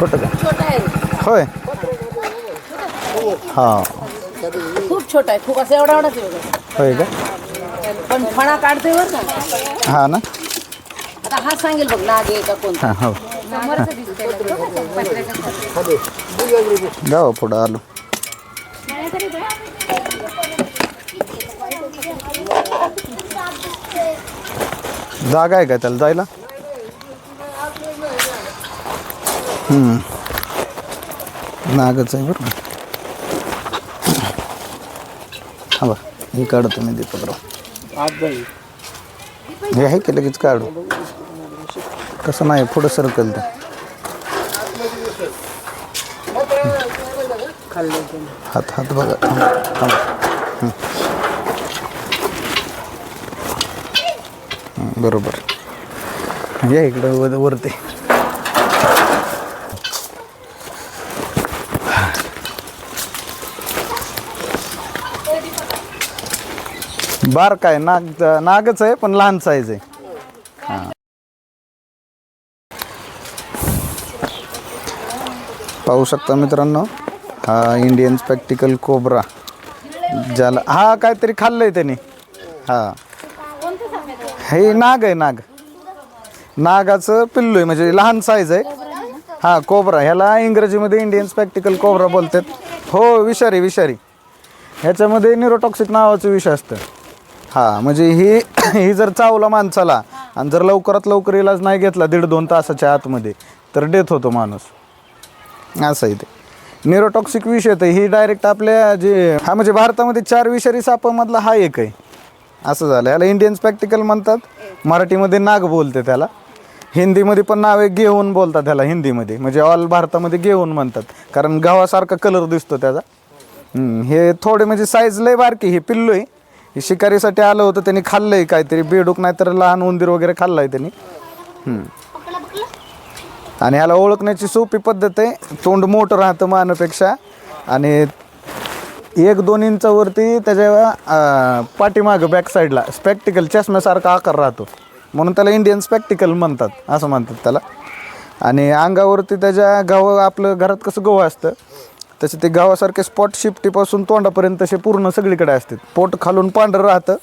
का छोटा आहे होय? हा। खूप छोटा आहे खूप असं एवढा एवढाच आहे बघा. होय का? पण फणा काढते बरं का? हा ना. आता हा सांगेल बघ नाग आहे का कोणता? हा हो. समोरचं दिसतंय पत्र्याचं. जाऊ पुढं आलो. जागा आहे का त्याला जायला? नागच आहे बरं हा बा हे काढतो मी दीपकराव हे आहे की लगेच काढू? कसं नाही पुढं सरकल ते हात हात बघा बरोबर. या इकडं वर- वरती. बार काय नाग नागच आहे पण लहान साईज आहे. हां. पाहू शकता मित्रांनो हा इंडियन स्पेक्टिकल कोबरा ज्याला हा काहीतरी खाल्लंय त्यांनी. हा. हे नाग आहे नाग. नागाचं पिल्लू आहे म्हणजे लहान साईज आहे. हा कोबरा ह्याला इंग्रजीमध्ये इंडियन स्पेक्टिकल कोबरा बोलतात. हो विषारी विषारी. ह्याच्यामध्ये निरोटॉक्सिक नावाचं विष असतं. हा म्हणजे ही ही जर चावला माणसाला आणि जर लवकरात लवकर इलाज नाही घेतला दीड दोन तासाच्या आतमध्ये तर डेथ होतो माणूस. असं आहे ते. निरोटॉक्सिक विष येतं ही डायरेक्ट आपल्या जे हा म्हणजे भारतामध्ये चार विषारी सापामधला हा एक आहे. असं झालं याला इंडियन स्पॅक्टिकल म्हणतात. मराठीमध्ये नाग बोलते त्याला. हिंदीमध्ये पण नावे घेऊन बोलतात त्याला हिंदीमध्ये. म्हणजे ऑल भारतामध्ये घेऊन म्हणतात. कारण गव्हासारखा कलर दिसतो त्याचा. हे थोडे म्हणजे साईज लय बारकी हे पिल्लू आहे. हे शिकारीसाठी आलं होतं त्यांनी खाल्लंय काहीतरी. बेडूक नाही तर लहान उंदीर वगैरे खाल्लाय त्यांनी. हम्म. आणि ह्याला ओळखण्याची सोपी पद्धत आहे. तोंड मोठं राहतं मानापेक्षा. आणि एक दोन इंचावरती त्याच्या अं, पाठीमागं बॅक साईडला स्पेक्टिकल चष्म्यासारखा आकार राहतो. म्हणून त्याला इंडियन स्पेक्टिकल म्हणतात असं म्हणतात त्याला. आणि अंगावरती त्याच्या गव आपलं घरात कसं गहू असतं तसे ते गावासारखे स्पॉट शिफ्टीपासून तोंडापर्यंत तसे पूर्ण सगळीकडे असतात. पोट खालून पांढरं राहतं.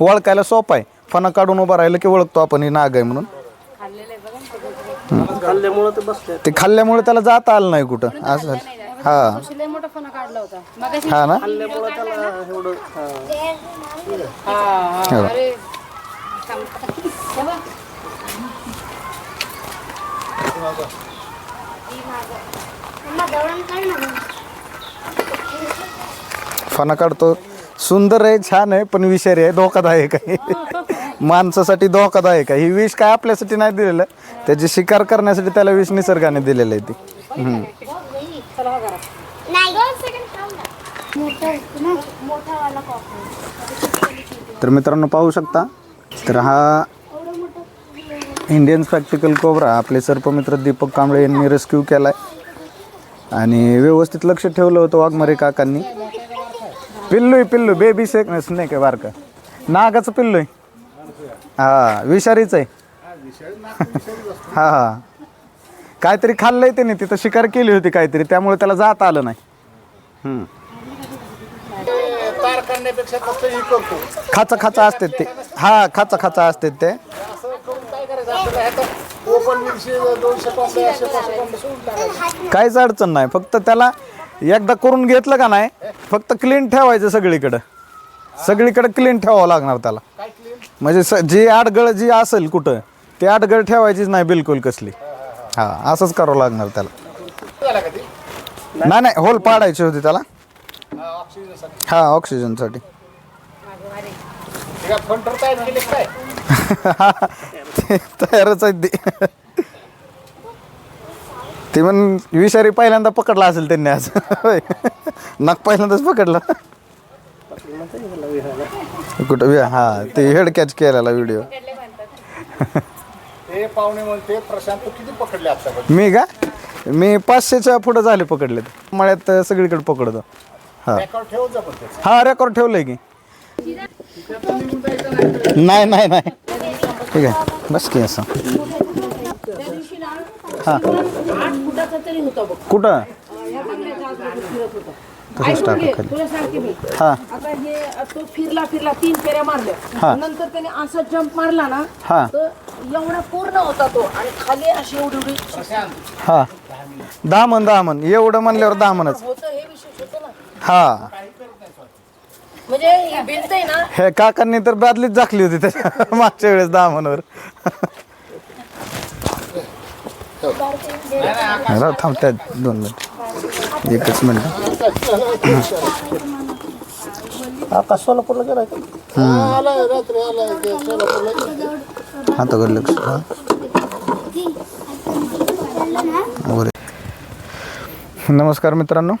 ओळखायला सोपं आहे. फणा काढून उभा राहिलं की ओळखतो आपण ही नाग आहे म्हणून. खाल्ल्यामुळं ते खाल्ल्यामुळे त्याला जाता आलं नाही कुठं. असं झालं. हा. लय मोठा फणा काढला होता मगाशी हा ना फणा काढतो. सुंदर आहे छान आहे पण विषारी आहे धोकादायक आहे. माणसासाठी धोकादायक आहे. ही विष काय आपल्यासाठी नाही दिलेलं. त्याची शिकार करण्यासाठी त्याला विष निसर्गाने दिलेलं आहे ती. तर मित्रांनो पाहू शकता. तर हा इंडियन प्रॅक्टिकल कोबरा आपले सर्पमित्र दीपक कांबळे यांनी रेस्क्यू केला आहे आणि व्यवस्थित लक्ष ठेवलं होतं वाघमारे काकांनी. पिल्लू आहे पिल्लू बेबी सेक नाही काय बारका? नागाचं पिल्लू आहे हा विषारीच आहे. हा हा. काहीतरी खाल्लंय त्याने तिथं शिकार केली होती काहीतरी त्यामुळे त्याला जात आलं नाही. खाचा खाचा असतात ते. हा खाचा खाचा असतात ते. ओपन दीडशे दोनशे पाचशे सोडून टाकायचं काहीच अडचण नाही. फक्त त्याला एकदा करून घेतलं का नाही फक्त क्लीन ठेवायचं सगळीकडं. सगळीकडे क्लीन ठेवावं लागणार त्याला. काय क्लीन म्हणजे स जी आडगळ जी असेल कुठं ती आडगळ ठेवायचीच नाही बिलकुल कसली. हा असंच करावं लागणार त्याला. झाला का ते नाही नाही होल पाडायची होती त्याला. हा, ऑक्सिजनसाठी हा ऑक्सिजनसाठी काय फंटर तयार केले काय? ते तयारच आहेत ते. ते पण विषारी पहिल्यांदा पकडला असेल त्यांनी आज. होय नक पहिल्यांदाच पकडला. कुठं? वि- हा ते हेड कॅच केलेला व्हिडिओ. पाहुणे म्हणते प्रशांत तू किती पकडले आता मी का? मी पाचशेच्या पुढं झाले पकडलेत. मळ्यात सगळीकडे पकडतो. हा. रेकॉर्ड ठेवून जा पण त्याचं. हा रेकॉर्ड ठेवलंय की. नाही नाही नाही. ठीक आहे. बस की असं. हा. आठ फुटाचा तरी होता बघ कुठं? तसंच टाका खाली. तुला सांगते मी. हा. आता हे तो फिरला फिरला तीन फेऱ्या हा. मारल्या नंतर त्याने असा जंप मारला ना हा. तर एवढा पूर्ण होता तो. आणि खाली अशी एवढी एवढी हा. दहा मन दहा मन एवढं म्हणल्यावर दहा मनच होतं हे विशेष होतं ना. हा. म्हणजे ही भिंत आहे ना. हे काकांनी तर बादलीच झाकली होती त्याच्या मागच्या वेळेस दहा राव थांबत्यात दोन मिनिट. एकच मिनिट. आता सोलापूरला गेलाय का? आलाय रात्री आलाय ते सोलापूरला हाताकडे लक्ष. ठेवा. वर. नमस्कार मित्रांनो.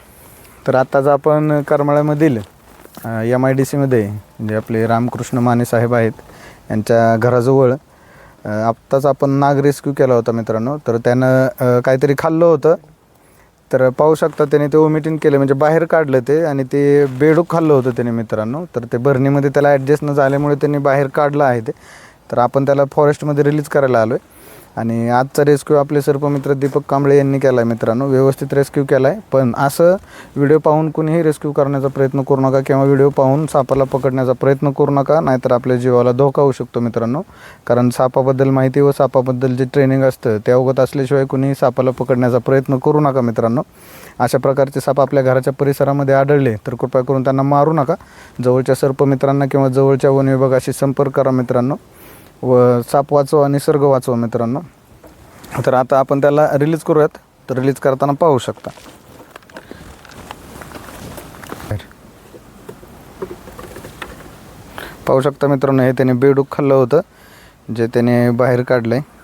तर आत्ताच आपण करमाळ्यामधील एम आय डी सीमध्ये म्हणजे आपले रामकृष्ण माने साहेब आहेत यांच्या घराजवळ आत्ताच आपण नाग रेस्क्यू केला होता मित्रांनो. तर त्यानं काहीतरी खाल्लं होतं. तर पाहू शकता त्याने ते ओमिटिंग केलं म्हणजे बाहेर काढलं ते आणि ते बेडूक खाल्लं होतं त्याने मित्रांनो. तर ते भरणीमध्ये त्याला ॲडजस्ट न झाल्यामुळे त्यांनी बाहेर काढलं आहे ते. तर आपण त्याला फॉरेस्टमध्ये रिलीज करायला आलो आहे आणि आजचा रेस्क्यू आपले सर्पमित्र दीपक कांबळे यांनी केला आहे मित्रांनो. व्यवस्थित रेस्क्यू केला आहे पण असं व्हिडिओ पाहून कुणीही रेस्क्यू करण्याचा प्रयत्न करू नका किंवा व्हिडिओ पाहून सापाला पकडण्याचा प्रयत्न करू नका नाहीतर आपल्या जीवाला धोका होऊ शकतो मित्रांनो. कारण सापाबद्दल माहिती व सापाबद्दल जे ट्रेनिंग असतं ते अवगत असल्याशिवाय कुणीही सापाला पकडण्याचा प्रयत्न करू नका मित्रांनो. अशा प्रकारचे साप आपल्या घराच्या परिसरामध्ये आढळले तर कृपया करून त्यांना मारू नका. जवळच्या सर्पमित्रांना किंवा जवळच्या वन विभागाशी संपर्क करा मित्रांनो. व साप वाचवा निसर्ग वाचवा मित्रांनो. तर आता आपण त्याला रिलीज करूयात. तर रिलीज करताना पाहू शकता. पाहू शकता मित्रांनो हे त्याने बेडूक खाल्लं होतं जे त्याने बाहेर काढलं आहे